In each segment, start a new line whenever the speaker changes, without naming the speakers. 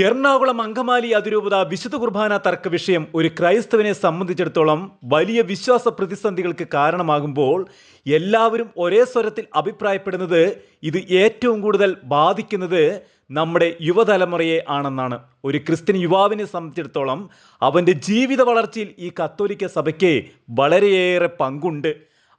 എറണാകുളം അങ്കമാലി അതിരൂപത വിശുദ്ധ കുർബാന തർക്ക വിഷയം ഒരു ക്രൈസ്തവനെ സംബന്ധിച്ചിടത്തോളം വലിയ വിശ്വാസ പ്രതിസന്ധികൾക്ക് കാരണമാകുമ്പോൾ എല്ലാവരും ഒരേ സ്വരത്തിൽ അഭിപ്രായപ്പെടുന്നത് ഇത് ഏറ്റവും കൂടുതൽ ബാധിക്കുന്നത് നമ്മുടെ യുവതലമുറയെ ആണെന്നാണ്. ഒരു ക്രിസ്ത്യൻ യുവാവിനെ സംബന്ധിച്ചിടത്തോളം അവന്റെ ജീവിത വളർച്ചയിൽ ഈ കത്തോലിക്ക സഭയ്ക്ക് വളരെയേറെ പങ്കുണ്ട്.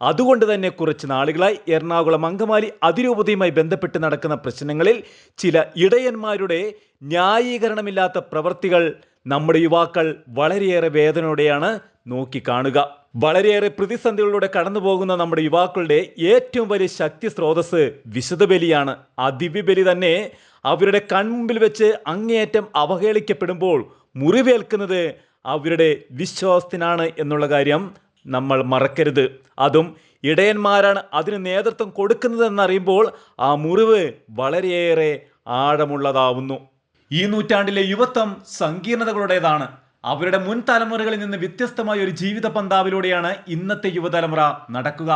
അതുകൊണ്ട് തന്നെ കുറച്ച് നാളുകളായി എറണാകുളം അങ്കമാലി അതിരൂപതയുമായി ബന്ധപ്പെട്ട് നടക്കുന്ന പ്രശ്നങ്ങളിൽ ചില ഇടയന്മാരുടെ ന്യായീകരണമില്ലാത്ത പ്രവർത്തികൾ നമ്മുടെ യുവാക്കൾ വളരെയേറെ വേദനയോടെയാണ് നോക്കിക്കാണുക. വളരെയേറെ പ്രതിസന്ധികളിലൂടെ കടന്നു പോകുന്ന നമ്മുടെ യുവാക്കളുടെ ഏറ്റവും വലിയ ശക്തി സ്രോതസ് വിശുദ്ധബലിയാണ് ആ ദിവ്യബലി തന്നെ അവരുടെ കൺമുമ്പിൽ വെച്ച് അങ്ങേയറ്റം അവഹേളിക്കപ്പെടുമ്പോൾ മുറിവേൽക്കുന്നത് അവരുടെ വിശ്വാസത്തിനാണ് എന്നുള്ള കാര്യം നമ്മൾ മറക്കരുത്. അതും ഇടയന്മാരാണ് അതിന് നേതൃത്വം കൊടുക്കുന്നതെന്നറിയുമ്പോൾ ആ മുറിവ് വളരെയേറെ ആഴമുള്ളതാവുന്നു. ഈ നൂറ്റാണ്ടിലെ യുവത്വം സങ്കീർണതകളുടേതാണ്. അവരുടെ മുൻ തലമുറകളിൽ നിന്ന് വ്യത്യസ്തമായ ഒരു ജീവിത പന്താവിലൂടെയാണ് ഇന്നത്തെ യുവതലമുറ നടക്കുക.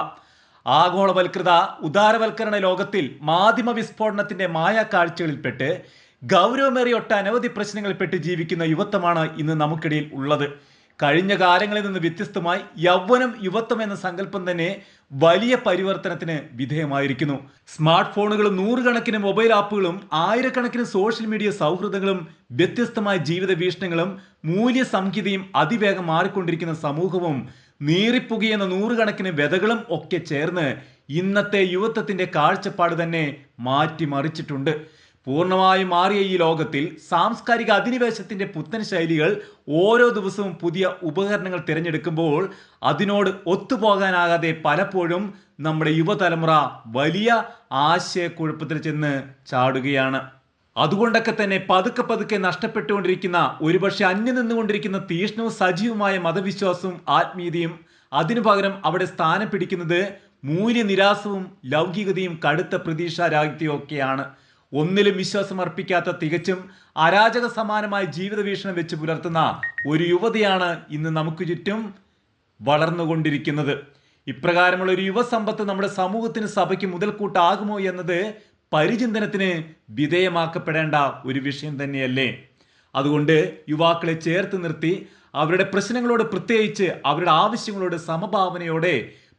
ആഗോളവൽകൃത ഉദാരവൽക്കരണ ലോകത്തിൽ മാധ്യമ വിസ്ഫോടനത്തിന്റെ മായാക്കാഴ്ചകളിൽപ്പെട്ട് ഗൗരവമേറിയ ഒട്ടനവധി പ്രശ്നങ്ങളിൽപ്പെട്ട് ജീവിക്കുന്ന യുവത്വമാണ് ഇന്ന് നമുക്കിടയിൽ ഉള്ളത്. കഴിഞ്ഞ കാലങ്ങളിൽ നിന്ന് വ്യത്യസ്തമായി യൗവനം യുവത്വം എന്ന സങ്കല്പം തന്നെ വലിയ പരിവർത്തനത്തിന് വിധേയമായിരിക്കുന്നു. സ്മാർട്ട് ഫോണുകളും നൂറുകണക്കിന് മൊബൈൽ ആപ്പുകളും ആയിരക്കണക്കിന് സോഷ്യൽ മീഡിയ സൗഹൃദങ്ങളും വ്യത്യസ്തമായ ജീവിത വീക്ഷണങ്ങളും മൂല്യസംഹിതയും അതിവേഗം മാറിക്കൊണ്ടിരിക്കുന്ന സമൂഹവും നീറിപ്പുകയെന്ന നൂറുകണക്കിന് വ്യതകളും ഒക്കെ ചേർന്ന് ഇന്നത്തെ യുവത്വത്തിന്റെ കാഴ്ചപ്പാട് തന്നെ മാറ്റിമറിച്ചിട്ടുണ്ട്. പൂർണമായും മാറിയ ഈ ലോകത്തിൽ സാംസ്കാരിക അധിനിവേശത്തിന്റെ പുത്തൻ ശൈലികൾ ഓരോ ദിവസവും പുതിയ ഉപകരണങ്ങൾ തിരഞ്ഞെടുക്കുമ്പോൾ അതിനോട് ഒത്തുപോകാനാകാതെ പലപ്പോഴും നമ്മുടെ യുവതലമുറ വലിയ ആശയക്കുഴപ്പത്തിൽ ചെന്ന് ചാടുകയാണ്. അതുകൊണ്ടൊക്കെ തന്നെ പതുക്കെ പതുക്കെ നഷ്ടപ്പെട്ടുകൊണ്ടിരിക്കുന്ന ഒരുപക്ഷെ അന്യം നിന്നുകൊണ്ടിരിക്കുന്ന തീഷ്ണവും സജീവമായ മതവിശ്വാസവും ആത്മീയതയും അതിനു പകരം അവിടെ സ്ഥാനം പിടിക്കുന്നത് മൂല്യനിരാസവും ലൗകികതയും കടുത്ത പ്രതീക്ഷാരാഹിത്യവും ഒക്കെയാണ് ഒന്നിലും വിശ്വാസം അർപ്പിക്കാത്ത തികച്ചും അരാജക സമാനമായ ജീവിത വീക്ഷണം വെച്ച് പുലർത്തുന്ന ഒരു യുവതിയാണ് ഇന്ന് നമുക്ക് ചുറ്റും വളർന്നുകൊണ്ടിരിക്കുന്നത്. ഇപ്രകാരമുള്ള ഒരു യുവസമ്പത്ത് നമ്മുടെ സമൂഹത്തിന് സഭയ്ക്ക് മുതൽക്കൂട്ടാകുമോ എന്നത് പരിചിന്തനത്തിന് വിധേയമാക്കപ്പെടേണ്ട ഒരു വിഷയം തന്നെയല്ലേ? അതുകൊണ്ട് യുവാക്കളെ ചേർത്ത് നിർത്തി അവരുടെ പ്രശ്നങ്ങളോട് പ്രത്യേകിച്ച് അവരുടെ ആവശ്യങ്ങളോട് സമഭാവനയോടെ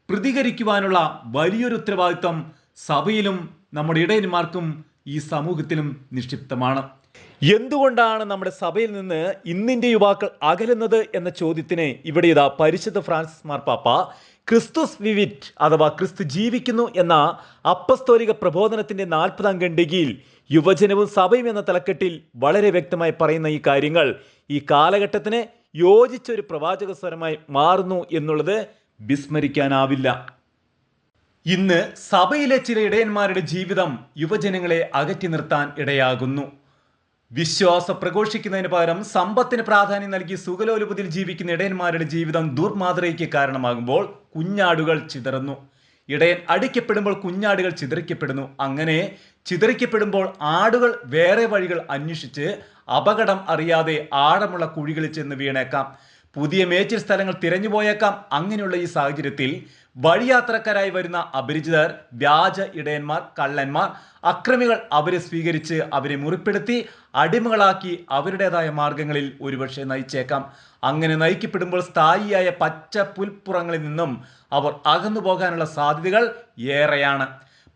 പ്രതികരിക്കുവാനുള്ള വലിയൊരു ഉത്തരവാദിത്വം സഭയിലും നമ്മുടെ ഇടയന്മാർക്കും ഈ സമൂഹത്തിലും നിക്ഷിപ്തമാണ്. എന്തുകൊണ്ടാണ് നമ്മുടെ സഭയിൽ നിന്ന് ഇന്നിന്റെ യുവാക്കൾ അകലുന്നത് എന്ന ചോദ്യത്തിന് ഇവിടെ ഇതാ പരിശുദ്ധ ഫ്രാൻസിസ് മാർപ്പാപ്പ ക്രിസ്തുസ് വിവിറ്റ് അഥവാ ക്രിസ്തു ജീവിക്കുന്നു എന്ന അപ്പസ്തോലിക പ്രബോധനത്തിന്റെ നാൽപ്പതാം ഖണ്ഡികയിൽ യുവജനവും സഭയും എന്ന തലക്കെട്ടിൽ വളരെ വ്യക്തമായി പറയുന്ന ഈ കാര്യങ്ങൾ ഈ കാലഘട്ടത്തിന് യോജിച്ച ഒരു പ്രവാചക സ്വരമായി മാറുന്നു എന്നുള്ളത് വിസ്മരിക്കാനാവില്ല. ഇന്ന് സഭയിലെ ചില ഇടയന്മാരുടെ ജീവിതം യുവജനങ്ങളെ അകറ്റി നിർത്താൻ ഇടയാകുന്നു. വിശ്വാസ പ്രഘോഷിക്കുന്നതിന് പകരം സമ്പത്തിന് പ്രാധാന്യം നൽകി സുഖലോലുപതിൽ ജീവിക്കുന്ന ഇടയന്മാരുടെ ജീവിതം ദുർമാതൃകയ്ക്ക് കാരണമാകുമ്പോൾ കുഞ്ഞാടുകൾ ചിതറുന്നു. ഇടയൻ അടിക്കപ്പെടുമ്പോൾ കുഞ്ഞാടുകൾ ചിതറിക്കപ്പെടുന്നു. അങ്ങനെ ചിതറിക്കപ്പെടുമ്പോൾ ആടുകൾ വേറെ വഴികൾ അന്വേഷിച്ച് അപകടം അറിയാതെ ആഴമുള്ള കുഴികളിൽ ചെന്ന് വീണേക്കാം. പുതിയ മേച്ചിൽ സ്ഥലങ്ങൾ തിരഞ്ഞു പോയേക്കാം. അങ്ങനെയുള്ള ഈ സാഹചര്യത്തിൽ വഴിയാത്രക്കാരായി വരുന്ന അപരിചിതർ വ്യാജ ഇടയന്മാർ കള്ളന്മാർ അക്രമികൾ അവരെ സ്വീകരിച്ച് അവരെ മുറിപ്പെടുത്തി അടിമകളാക്കി അവരുടേതായ മാർഗങ്ങളിൽ ഒരുപക്ഷെ നയിച്ചേക്കാം. അങ്ങനെ നയിക്കപ്പെടുമ്പോൾ സ്ഥായിയായ പച്ച പുൽപ്പുറങ്ങളിൽ നിന്നും അവർ അകന്നു പോകാനുള്ള സാധ്യതകൾ ഏറെയാണ്.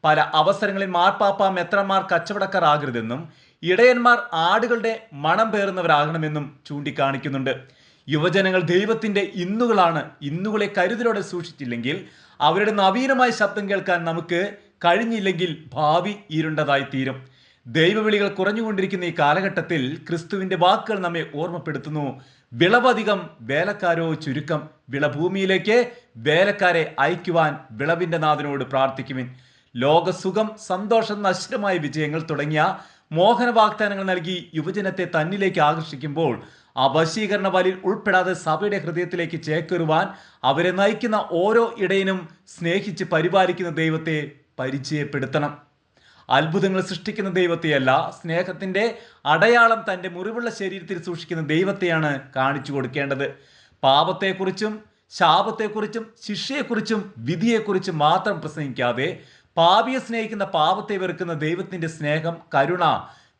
പല അവസരങ്ങളിൽ മാർപ്പാപ്പ മെത്രന്മാർ കച്ചവടക്കാർ ആകരുതെന്നും ഇടയന്മാർ ആടുകളുടെ മണം പേറുന്നവരാകണമെന്നും ചൂണ്ടിക്കാണിക്കുന്നുണ്ട്. യുവജനങ്ങൾ ദൈവത്തിന്റെ ഇന്നുകളാണ് ഇന്നുകളെ കരുതലോടെ സൂക്ഷിച്ചില്ലെങ്കിൽ അവരുടെ നവീനമായ ശബ്ദം കേൾക്കാൻ നമുക്ക് കഴിഞ്ഞില്ലെങ്കിൽ ഭാവി ഇരുണ്ടതായി തീരും. ദൈവവിളികൾ കുറഞ്ഞുകൊണ്ടിരിക്കുന്ന ഈ കാലഘട്ടത്തിൽ ക്രിസ്തുവിന്റെ വാക്കുകൾ നമ്മെ ഓർമ്മപ്പെടുത്തുന്നു. വിളവധികം വേലക്കാരോ ചുരുക്കം വിളഭൂമിയിലേക്ക് വേലക്കാരെ അയക്കുവാൻ വിളവിന്റെ നാഥനോട് പ്രാർത്ഥിക്കുവിൻ. ലോകസുഖം സന്തോഷം നശ്വരമായ വിജയങ്ങൾ തുടങ്ങിയ മോഹന വാഗ്ദാനങ്ങൾ നൽകി യുവജനത്തെ തന്നിലേക്ക് ആകർഷിക്കുമ്പോൾ ആ വശീകരണ ഉൾപ്പെടാതെ സഭയുടെ ഹൃദയത്തിലേക്ക് ചേക്കേറുവാൻ അവരെ നയിക്കുന്ന ഓരോ ഇടയനും സ്നേഹിച്ച് പരിപാലിക്കുന്ന ദൈവത്തെ പരിചയപ്പെടുത്തണം. അത്ഭുതങ്ങൾ സൃഷ്ടിക്കുന്ന ദൈവത്തെയല്ല സ്നേഹത്തിന്റെ അടയാളം തന്റെ മുറിവുള്ള ശരീരത്തിൽ സൂക്ഷിക്കുന്ന ദൈവത്തെയാണ് കാണിച്ചു കൊടുക്കേണ്ടത്. പാപത്തെക്കുറിച്ചും ശാപത്തെക്കുറിച്ചും ശിക്ഷയെക്കുറിച്ചും വിധിയെക്കുറിച്ചും മാത്രം പ്രസംഗിക്കാതെ പാപിയെ സ്നേഹിക്കുന്ന പാപത്തെ വെറുക്കുന്ന ദൈവത്തിന്റെ സ്നേഹം കരുണ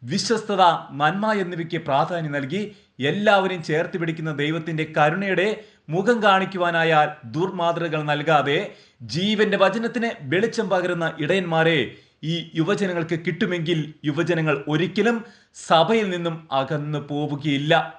വിശ്വസ്തത നന്മ എന്നിവയ്ക്ക് പ്രാധാന്യം നൽകി എല്ലാവരെയും ചേർത്ത് പിടിക്കുന്ന ദൈവത്തിന്റെ കരുണയുടെ മുഖം കാണിക്കുവാനായാൽ ദുർമാതൃകൾ നൽകാതെ ജീവന്റെ വചനത്തിന് വെളിച്ചം പകരുന്ന ഇടയന്മാരെ ഈ യുവജനങ്ങൾക്ക് കിട്ടുമെങ്കിൽ യുവജനങ്ങൾ ഒരിക്കലും സഭയിൽ നിന്നും അകന്നു പോവുകയില്ല.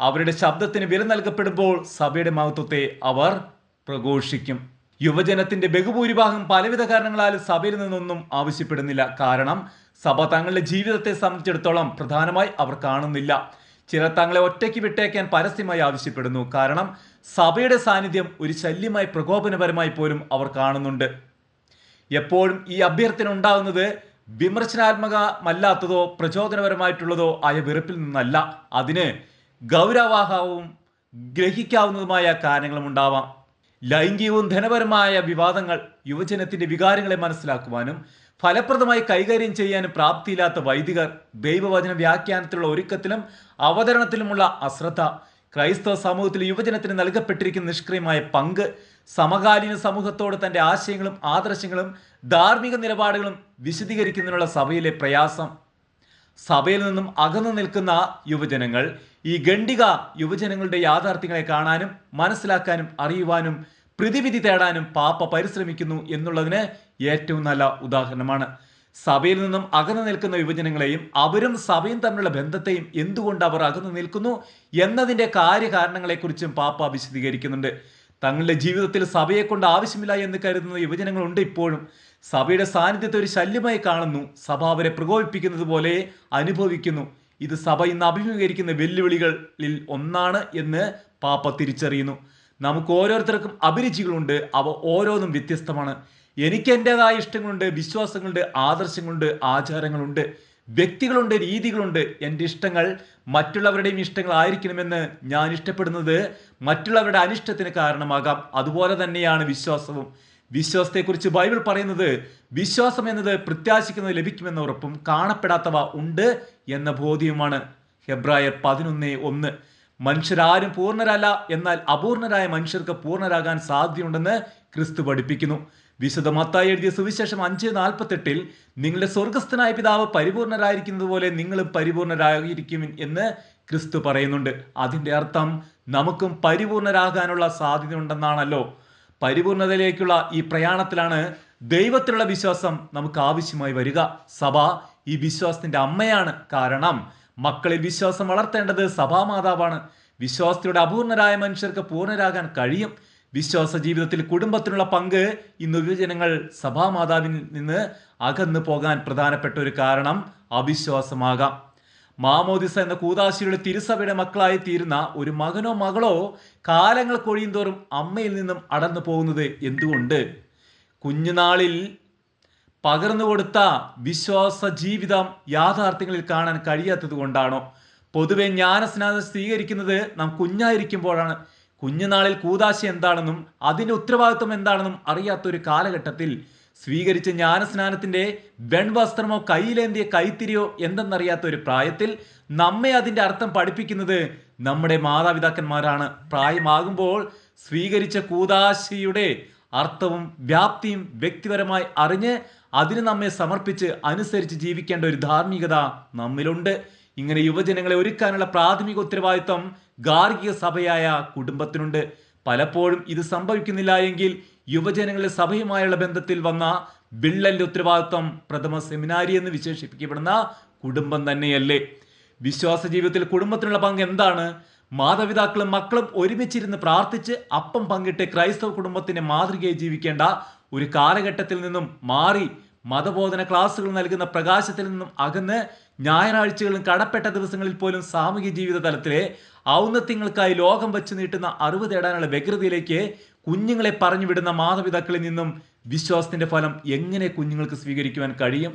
അവരുടെ ശബ്ദത്തിന് വില നൽകപ്പെടുമ്പോൾ സഭയുടെ മഹത്വത്തെ അവർ പ്രഘോഷിക്കും. യുവജനത്തിന്റെ ബഹുഭൂരിഭാഗം പലവിധ കാരണങ്ങളാൽ സഭയിൽ നിന്നൊന്നും ആവശ്യപ്പെടുന്നില്ല. കാരണം സഭ തങ്ങളുടെ ജീവിതത്തെ സംബന്ധിച്ചിടത്തോളം പ്രധാനമായി അവർ കാണുന്നില്ല. ചിലർ തങ്ങളെ ഒറ്റയ്ക്ക് വിട്ടേക്കാൻ പരസ്യമായി ആവശ്യപ്പെടുന്നു. കാരണം സഭയുടെ സാന്നിധ്യം ഒരു ശല്യമായി പ്രകോപനപരമായി പോലും അവർ കാണുന്നുണ്ട്. എപ്പോഴും ഈ അഭ്യർത്ഥന ഉണ്ടാകുന്നത് വിമർശനാത്മകമല്ലാത്തതോ പ്രചോദനപരമായിട്ടുള്ളതോ ആയ വെറുപ്പിൽ നിന്നല്ല. അതിന് ഗൗരവാഹവും ഗ്രഹിക്കാവുന്നതുമായ കാരണങ്ങളും ഉണ്ടാവാം. ലൈംഗികവും ധനപരമായ വിവാദങ്ങൾ യുവജനത്തിന്റെ വികാരങ്ങളെ മനസ്സിലാക്കുവാനും ഫലപ്രദമായി കൈകാര്യം ചെയ്യാനും പ്രാപ്തിയില്ലാത്ത വൈദികർ ദൈവവചന വ്യാഖ്യാനത്തിലുള്ള ഒരുക്കത്തിലും അവതരണത്തിലുമുള്ള അശ്രദ്ധ ക്രൈസ്തവ സമൂഹത്തിൽ യുവജനത്തിന് നൽകപ്പെട്ടിരിക്കുന്ന നിഷ്ക്രിയമായ പങ്ക് സമകാലീന സമൂഹത്തോട് തന്റെ ആശയങ്ങളും ആദർശങ്ങളും ധാർമ്മിക നിലപാടുകളും വിശദീകരിക്കുന്നതിനുള്ള സഭയിലെ പ്രയാസം. സഭയിൽ നിന്നും അകന്നു നിൽക്കുന്ന യുവജനങ്ങൾ ഈ ഗണ്ഡിക യുവജനങ്ങളുടെ യാഥാർത്ഥ്യങ്ങളെ കാണാനും മനസ്സിലാക്കാനും അറിയുവാനും പ്രതിവിധി തേടാനും പാപ്പ പരിശ്രമിക്കുന്നു എന്നുള്ളതിന് ഏറ്റവും നല്ല ഉദാഹരണമാണ്. സഭയിൽ നിന്നും അകന്നു നിൽക്കുന്ന യുവജനങ്ങളെയും അവരും സഭയും തമ്മിലുള്ള ബന്ധത്തെയും എന്തുകൊണ്ട് അവർ അകന്നു നിൽക്കുന്നു എന്നതിന്റെ കാര്യകാരണങ്ങളെക്കുറിച്ചും പാപ്പ വിശദീകരിക്കുന്നുണ്ട്. തങ്ങളുടെ ജീവിതത്തിൽ സഭയെ കൊണ്ട് ആവശ്യമില്ല എന്ന് കരുതുന്ന യുവജനങ്ങളുണ്ട് ഇപ്പോഴും. സഭയുടെ സാന്നിധ്യത്തെ ഒരു ശല്യമായി കാണുന്നു. സഭ അവരെ പ്രകോപിപ്പിക്കുന്നത് പോലെ അനുഭവിക്കുന്നു. ഇത് സഭ ഇന്ന് അഭിമുഖീകരിക്കുന്ന വെല്ലുവിളികളിൽ ഒന്നാണ് എന്ന് പാപ്പ തിരിച്ചറിയുന്നു. നമുക്ക് ഓരോരുത്തർക്കും അഭിരുചികളുണ്ട്. അവ ഓരോന്നും വ്യത്യസ്തമാണ്. എനിക്ക് എന്റെതായ ഇഷ്ടങ്ങളുണ്ട് വിശ്വാസങ്ങളുണ്ട് ആദർശങ്ങളുണ്ട് ആചാരങ്ങളുണ്ട് വ്യക്തികളുണ്ട് രീതികളുണ്ട്. എന്റെ ഇഷ്ടങ്ങൾ മറ്റുള്ളവരുടെയും ഇഷ്ടങ്ങളായിരിക്കണമെന്ന് ഞാൻ ഇഷ്ടപ്പെടുന്നത് മറ്റുള്ളവരുടെ അനിഷ്ടത്തിന് കാരണമാകാം. അതുപോലെ തന്നെയാണ് വിശ്വാസവും. വിശ്വാസത്തെക്കുറിച്ച് ബൈബിൾ പറയുന്നത് വിശ്വാസം എന്നത് പ്രത്യാശിക്കുന്നത് ലഭിക്കുമെന്ന ഉറപ്പും കാണപ്പെടാത്തവ ഉണ്ട് എന്ന ബോധ്യവുമാണ് ഹെബ്രായർ പതിനൊന്ന് ഒന്ന്. മനുഷ്യരാരും പൂർണരല്ല എന്നാൽ അപൂർണരായ മനുഷ്യർക്ക് പൂർണരാകാൻ സാധ്യതയുണ്ടെന്ന് ക്രിസ്തു പഠിപ്പിക്കുന്നു. വിശുദ്ധ മത്തായി എഴുതിയ സുവിശേഷം അഞ്ച് നാൽപ്പത്തെട്ടിൽ നിങ്ങളുടെ സ്വർഗസ്ഥനായ പിതാവ് പരിപൂർണരായിരിക്കുന്നത് പോലെ നിങ്ങളും പരിപൂർണരായിരിക്കും എന്ന് ക്രിസ്തു പറയുന്നുണ്ട്. അതിന്റെ അർത്ഥം നമുക്കും പരിപൂർണരാകാനുള്ള സാധ്യത ഉണ്ടെന്നാണല്ലോ പരിപൂർണതയിലേക്കുള്ള ഈ പ്രയാണത്തിലാണ് ദൈവത്തിലുള്ള വിശ്വാസം നമുക്ക് ആവശ്യമായി വരിക. സഭ ഈ വിശ്വാസത്തിന്റെ അമ്മയാണ് കാരണം മക്കളിൽ വിശ്വാസം വളർത്തേണ്ടത് സഭാമാതാവാണ്. വിശ്വാസത്തിലൂടെ അപൂർണരായ മനുഷ്യർക്ക് പൂർണരാകാൻ കഴിയും. വിശ്വാസ ജീവിതത്തിൽ കുടുംബത്തിനുള്ള പങ്ക് ഇന്ന് യുവജനങ്ങൾ സഭാമാതാവിൽ നിന്ന് അകന്നു പോകാൻ പ്രധാനപ്പെട്ട ഒരു കാരണം അവിശ്വാസമാകാം. മാമോദിസ എന്ന കൂതാശിയുടെ തിരുസഭയുടെ മക്കളായി തീരുന്ന ഒരു മകനോ മകളോ കാലങ്ങൾ കൊഴിയുന്തോറും അമ്മയിൽ നിന്നും അടന്നു പോകുന്നത് എന്തുകൊണ്ട്? കുഞ്ഞുനാളിൽ പകർന്നു കൊടുത്ത വിശ്വാസ ജീവിതം യാഥാർത്ഥ്യങ്ങളിൽ കാണാൻ കഴിയാത്തത് കൊണ്ടാണോ? പൊതുവെ ജ്ഞാനസ്നാനം സ്വീകരിക്കുന്നത് നാം കുഞ്ഞായിരിക്കുമ്പോഴാണ് കുഞ്ഞുനാളിൽ കൂതാശി എന്താണെന്നും അതിന്റെ ഉത്തരവാദിത്വം എന്താണെന്നും അറിയാത്ത ഒരു കാലഘട്ടത്തിൽ സ്വീകരിച്ച ജ്ഞാനസ്നാനത്തിന്റെ വെൺവസ്ത്രമോ കയ്യിലേന്തിയ കൈത്തിരിയോ എന്തെന്നറിയാത്ത ഒരു പ്രായത്തിൽ നമ്മെ അതിന്റെ അർത്ഥം പഠിപ്പിക്കുന്നത് നമ്മുടെ മാതാപിതാക്കന്മാരാണ്. പ്രായമാകുമ്പോൾ സ്വീകരിച്ച കൂതാശിയുടെ അർത്ഥവും വ്യാപ്തിയും വ്യക്തിപരമായി അറിഞ്ഞ് അതിന് നമ്മെ സമർപ്പിച്ച് അനുസരിച്ച് ജീവിക്കേണ്ട ഒരു ധാർമ്മികത നമ്മിലുണ്ട്. ഇങ്ങനെ യുവജനങ്ങളെ ഒരുക്കാനുള്ള പ്രാഥമിക ഉത്തരവാദിത്വം ഗാർഹിക സഭയായ കുടുംബത്തിനുണ്ട്. പലപ്പോഴും ഇത് സംഭവിക്കുന്നില്ല എങ്കിൽ യുവജനങ്ങളുടെ സഭയുമായുള്ള ബന്ധത്തിൽ വന്ന വിള്ളലിന്റെ ഉത്തരവാദിത്വം പ്രഥമ സെമിനാരി എന്ന് വിശേഷിപ്പിക്കപ്പെടുന്ന കുടുംബം തന്നെയല്ലേ. വിശ്വാസ ജീവിതത്തിൽ കുടുംബത്തിനുള്ള പങ്ക് എന്താണ്? മാതാപിതാക്കളും മക്കളും ഒരുമിച്ചിരുന്ന് പ്രാർത്ഥിച്ച് അപ്പം പങ്കിട്ട് ക്രൈസ്തവ കുടുംബത്തിന്റെ മാതൃകയെ ജീവിക്കേണ്ട ഒരു കാലഘട്ടത്തിൽ നിന്നും മാറി മതബോധന ക്ലാസുകൾ നൽകുന്ന പ്രകാശത്തിൽ നിന്നും അകന്ന് ഞായറാഴ്ചകളും കടപ്പെട്ട ദിവസങ്ങളിൽ പോലും സാമൂഹ്യ ജീവിത തലത്തിലെ ഔന്നത്യങ്ങൾക്കായി ലോകം വെച്ച് നീട്ടുന്ന അറിവ് തേടാനുള്ള വ്യഗ്രതയിലേക്ക് കുഞ്ഞുങ്ങളെ പറഞ്ഞു വിടുന്ന മാതാപിതാക്കളിൽ നിന്നും വിശ്വാസത്തിന്റെ ഫലം എങ്ങനെ കുഞ്ഞുങ്ങൾക്ക് സ്വീകരിക്കുവാൻ കഴിയും?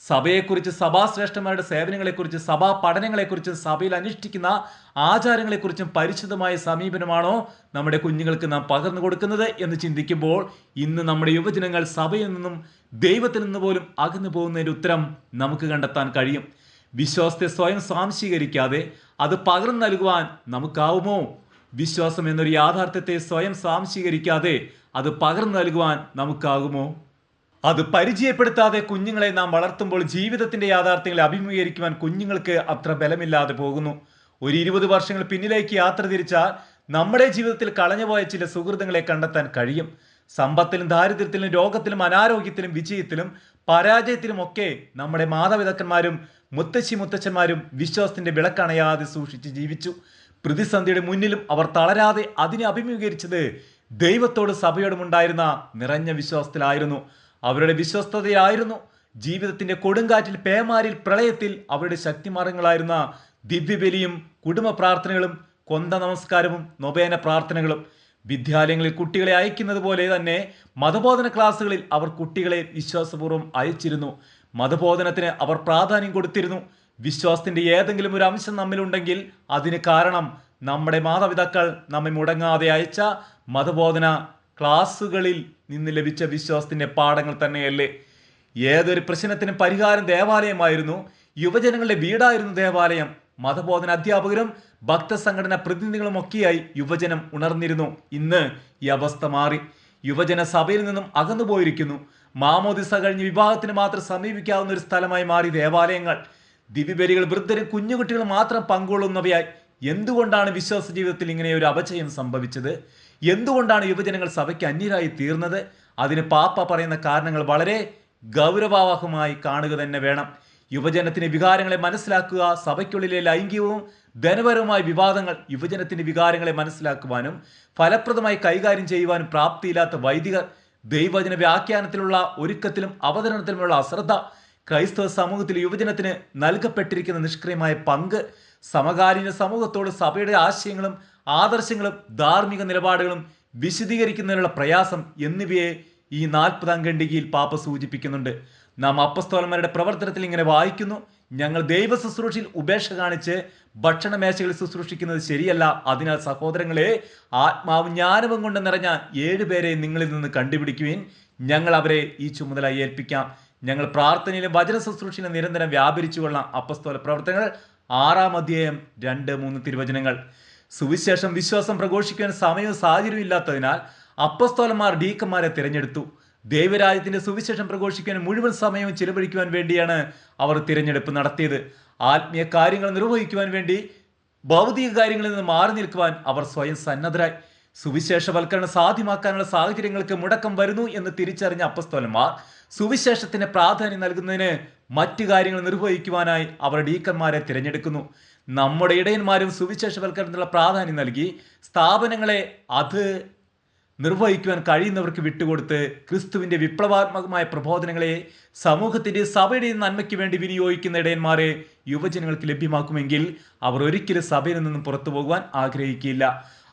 സഭയെക്കുറിച്ച് സഭാശ്രേഷ്ഠന്മാരുടെ സേവനങ്ങളെക്കുറിച്ച് സഭാ പഠനങ്ങളെക്കുറിച്ചും സഭയിൽ അനുഷ്ഠിക്കുന്ന ആചാരങ്ങളെക്കുറിച്ചും പരിശുദ്ധമായ സമീപനമാണോ നമ്മുടെ കുഞ്ഞുങ്ങൾക്ക് നാം പകർന്നു കൊടുക്കുന്നത് എന്ന് ചിന്തിക്കുമ്പോൾ ഇന്ന് നമ്മുടെ യുവജനങ്ങൾ സഭയിൽ നിന്നും ദൈവത്തിൽ നിന്ന് പോലും അകന്നു പോകുന്നതിന്റെ ഉത്തരം നമുക്ക് കണ്ടെത്താൻ കഴിയും. വിശ്വാസത്തെ സ്വയം സ്വാംശീകരിക്കാതെ അത് പകർന്നു നൽകുവാൻ നമുക്കാവുമോ? വിശ്വാസം എന്നൊരു യാഥാർത്ഥ്യത്തെ സ്വയം സ്വാംശീകരിക്കാതെ അത് പകർന്നു നൽകുവാൻ നമുക്കാകുമോ? അത് പരിചയപ്പെടുത്താതെ കുഞ്ഞുങ്ങളെ നാം വളർത്തുമ്പോൾ ജീവിതത്തിന്റെ യാഥാർത്ഥ്യങ്ങളെ അഭിമുഖീകരിക്കുവാൻ കുഞ്ഞുങ്ങൾക്ക് അത്ര ബലമില്ലാതെ പോകുന്നു. ഒരു ഇരുപത് വർഷങ്ങൾ പിന്നിലേക്ക് യാത്ര തിരിച്ചാൽ നമ്മുടെ ജീവിതത്തിൽ കളഞ്ഞുപോയ ചില സുഹൃത്തുക്കളെ കണ്ടെത്താൻ കഴിയും. സമ്പത്തിലും ദാരിദ്ര്യത്തിലും രോഗത്തിലും അനാരോഗ്യത്തിലും വിജയത്തിലും പരാജയത്തിലും ഒക്കെ നമ്മുടെ മാതാപിതാക്കന്മാരും മുത്തശ്ശി മുത്തച്ഛന്മാരും വിശ്വാസത്തിന്റെ വിളക്കണയാതെ സൂക്ഷിച്ച് ജീവിച്ചു. പ്രതിസന്ധിയുടെ മുന്നിലും അവർ തളരാതെ അതിനെ അഭിമുഖീകരിച്ചത് ദൈവത്തോട് സഭയോടും ഉണ്ടായിരുന്ന നിറഞ്ഞ വിശ്വാസത്തിലായിരുന്നു. അവരുടെ വിശ്വസ്തതയായിരുന്നു ജീവിതത്തിന്റെ കൊടുങ്കാറ്റിൽ പേമാരിൽ പ്രളയത്തിൽ അവരുടെ ശക്തിമാർഗങ്ങളായിരുന്ന ദിവ്യബലിയും കുടുംബ പ്രാർത്ഥനകളും കൊന്ത നമസ്കാരവും നൊബേന പ്രാർത്ഥനകളും. വിദ്യാലയങ്ങളിൽ കുട്ടികളെ അയക്കുന്നത് പോലെ തന്നെ മതബോധന ക്ലാസ്സുകളിൽ അവർ കുട്ടികളെ വിശ്വാസപൂർവം അയച്ചിരുന്നു. മതബോധനത്തിന് അവർ പ്രാധാന്യം കൊടുത്തിരുന്നു. വിശ്വാസത്തിന്റെ ഏതെങ്കിലും ഒരു അംശം നമ്മിലുണ്ടെങ്കിൽ അതിന് കാരണം നമ്മുടെ മാതാപിതാക്കൾ നമ്മെ മുടങ്ങാതെ അയച്ച മതബോധന ക്ലാസ്സുകളിൽ നിന്ന് ലഭിച്ച വിശ്വാസത്തിന്റെ പാഠങ്ങൾ തന്നെയല്ലേ? ഏതൊരു പ്രശ്നത്തിനും പരിഹാരം ദേവാലയമായിരുന്നു. യുവജനങ്ങളുടെ വീടായിരുന്നു ദേവാലയം. മതബോധന അധ്യാപകരും ഭക്തസംഘടന പ്രതിനിധികളും ഒക്കെയായി യുവജനം ഉണർന്നിരുന്നു. ഇന്ന് ഈ അവസ്ഥ മാറി. യുവജന സഭയിൽ നിന്നും അകന്നുപോയിരിക്കുന്നു മാമോദിസ കഴിഞ്ഞ് വിവാഹത്തിന് മാത്രം സമീപിക്കാവുന്ന ഒരു സ്ഥലമായി മാറി ദേവാലയങ്ങൾ. ദിവ്യബലികൾ വൃദ്ധരും കുഞ്ഞുകുട്ടികളും മാത്രം പങ്കുകൊള്ളുന്നവയായി. എന്തുകൊണ്ടാണ് വിശ്വാസ ജീവിതത്തിൽ ഇങ്ങനെ ഒരു അപചയം സംഭവിച്ചത്? എന്തുകൊണ്ടാണ് യുവജനങ്ങൾ സഭയ്ക്ക് അന്യരായി തീർന്നത്? അതിന് പാപ്പ പറയുന്ന കാരണങ്ങൾ വളരെ ഗൗരവാവഹമായി കാണുക തന്നെ വേണം. യുവജനത്തിന്റെ വികാരങ്ങളെ മനസ്സിലാക്കുക സഭയ്ക്കുള്ളിലെ ലൈംഗികവും ധനപരവുമായ വിവാദങ്ങൾ യുവജനത്തിന്റെ വികാരങ്ങളെ മനസ്സിലാക്കുവാനും ഫലപ്രദമായി കൈകാര്യം ചെയ്യുവാനും പ്രാപ്തിയില്ലാത്ത വൈദികർ ദൈവജന വ്യാഖ്യാനത്തിലുള്ള ഒരുക്കത്തിലും അവതരണത്തിലുമുള്ള അശ്രദ്ധ ക്രൈസ്തവ സമൂഹത്തിൽ യുവജനത്തിന് നൽകപ്പെട്ടിരിക്കുന്ന നിഷ്ക്രിയമായ പങ്ക് സമകാലീന സമൂഹത്തോട് സഭയുടെ ആശയങ്ങളും ആദർശങ്ങളും ധാർമ്മിക നിലപാടുകളും വിശദീകരിക്കുന്നതിനുള്ള പ്രയാസം എന്നിവയെ ഈ നാൽപ്പതാം ഖണ്ഡികയിൽ പാപ്പ സൂചിപ്പിക്കുന്നുണ്ട്. നാം അപ്പസ്തോലന്മാരുടെ പ്രവർത്തനത്തിൽ ഇങ്ങനെ വായിക്കുന്നു. ഞങ്ങൾ ദൈവ ശുശ്രൂഷയിൽ ഉപേക്ഷ കാണിച്ച് ഭക്ഷണമേശകളിൽ ശുശ്രൂഷിക്കുന്നത് ശരിയല്ല. അതിനാൽ സഹോദരങ്ങളെ ആത്മാവ് ജ്ഞാനവും കൊണ്ട് നിറഞ്ഞ ഏഴുപേരെ നിങ്ങളിൽ നിന്ന് കണ്ടുപിടിക്കുവിൻ. ഞങ്ങൾ അവരെ ഈ ചുമതല ഏൽപ്പിക്കാം. ഞങ്ങൾ പ്രാർത്ഥനയിലും വചന ശുശ്രൂഷയിലും നിരന്തരം വ്യാപരിച്ചു കൊള്ളാം അപ്പസ്തോല പ്രവർത്തനങ്ങൾ. ആറാം അധ്യായം രണ്ട് മൂന്ന് തിരുവചനങ്ങൾ. സുവിശേഷം വിശ്വാസം പ്രഘോഷിക്കാൻ സമയവും സാഹചര്യവും ഇല്ലാത്തതിനാൽ അപ്പസ്തോലന്മാർ ഡീക്കന്മാരെ തിരഞ്ഞെടുത്തു. ദൈവരാജ്യത്തിന്റെ സുവിശേഷം പ്രഘോഷിക്കാൻ മുഴുവൻ സമയവും ചിലവഴിക്കുവാൻ വേണ്ടിയാണ് അവർ തിരഞ്ഞെടുപ്പ് നടത്തിയത്. ആത്മീയ കാര്യങ്ങൾ നിർവഹിക്കുവാൻ വേണ്ടി ഭൗതിക കാര്യങ്ങളിൽ നിന്ന് മാറി നിൽക്കുവാൻ അവർ സ്വയം സന്നദ്ധരായി. സുവിശേഷവൽക്കരണം സാധ്യമാക്കാനുള്ള സാഹചര്യങ്ങൾക്ക് മുടക്കം വരുന്നു എന്ന് തിരിച്ചറിഞ്ഞ അപ്പസ്തോലന്മാർ സുവിശേഷത്തിന് പ്രാധാന്യം നൽകുന്നതിന് മറ്റു കാര്യങ്ങൾ നിർവഹിക്കുവാനായി അവർ ഡീക്കന്മാരെ തിരഞ്ഞെടുക്കുന്നു. നമ്മുടെ ഇടയന്മാരും സുവിശേഷവൽക്കരണത്തിനുള്ള പ്രാധാന്യം നൽകി സ്ഥാപനങ്ങളെ അത് നിർവഹിക്കുവാൻ കഴിയുന്നവർക്ക് വിട്ടുകൊടുത്ത് ക്രിസ്തുവിന്റെ വിപ്ലവാത്മകമായ പ്രബോധനങ്ങളെ സമൂഹത്തിന്റെ സഭയുടെയും നന്മയ്ക്ക് വേണ്ടി വിനിയോഗിക്കുന്ന ഇടയന്മാരെ യുവജനങ്ങൾക്ക് ലഭ്യമാക്കുമെങ്കിൽ അവർ ഒരിക്കലും സഭയിൽ നിന്നും പുറത്തു പോകുവാൻ ആഗ്രഹിക്കില്ല.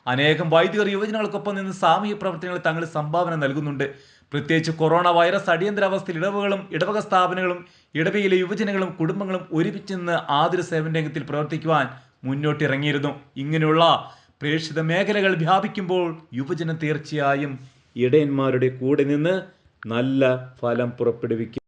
അനേകം വൈദികർ യുവജനങ്ങൾക്കൊപ്പം നിന്ന് സാമൂഹ്യ പ്രവർത്തനങ്ങൾ തങ്ങൾ സംഭാവന നൽകുന്നുണ്ട്. പ്രത്യേകിച്ച് കൊറോണ വൈറസ് അടിയന്തരാവസ്ഥയിൽ ഇടവകളും ഇടവക സ്ഥാപനങ്ങളും ഇടവയിലെ യുവജനങ്ങളും കുടുംബങ്ങളും ഒരുമിച്ച് നിന്ന് ആതുര സേവന രംഗത്തിൽ പ്രവർത്തിക്കുവാൻ മുന്നോട്ടിറങ്ങിയിരുന്നു. ഇങ്ങനെയുള്ള പ്രേക്ഷിത മേഖലകൾ വ്യാപിക്കുമ്പോൾ യുവജനം തീർച്ചയായും ഇടയന്മാരുടെ കൂടെ നിന്ന് നല്ല ഫലം പുറപ്പെടുവിക്കും.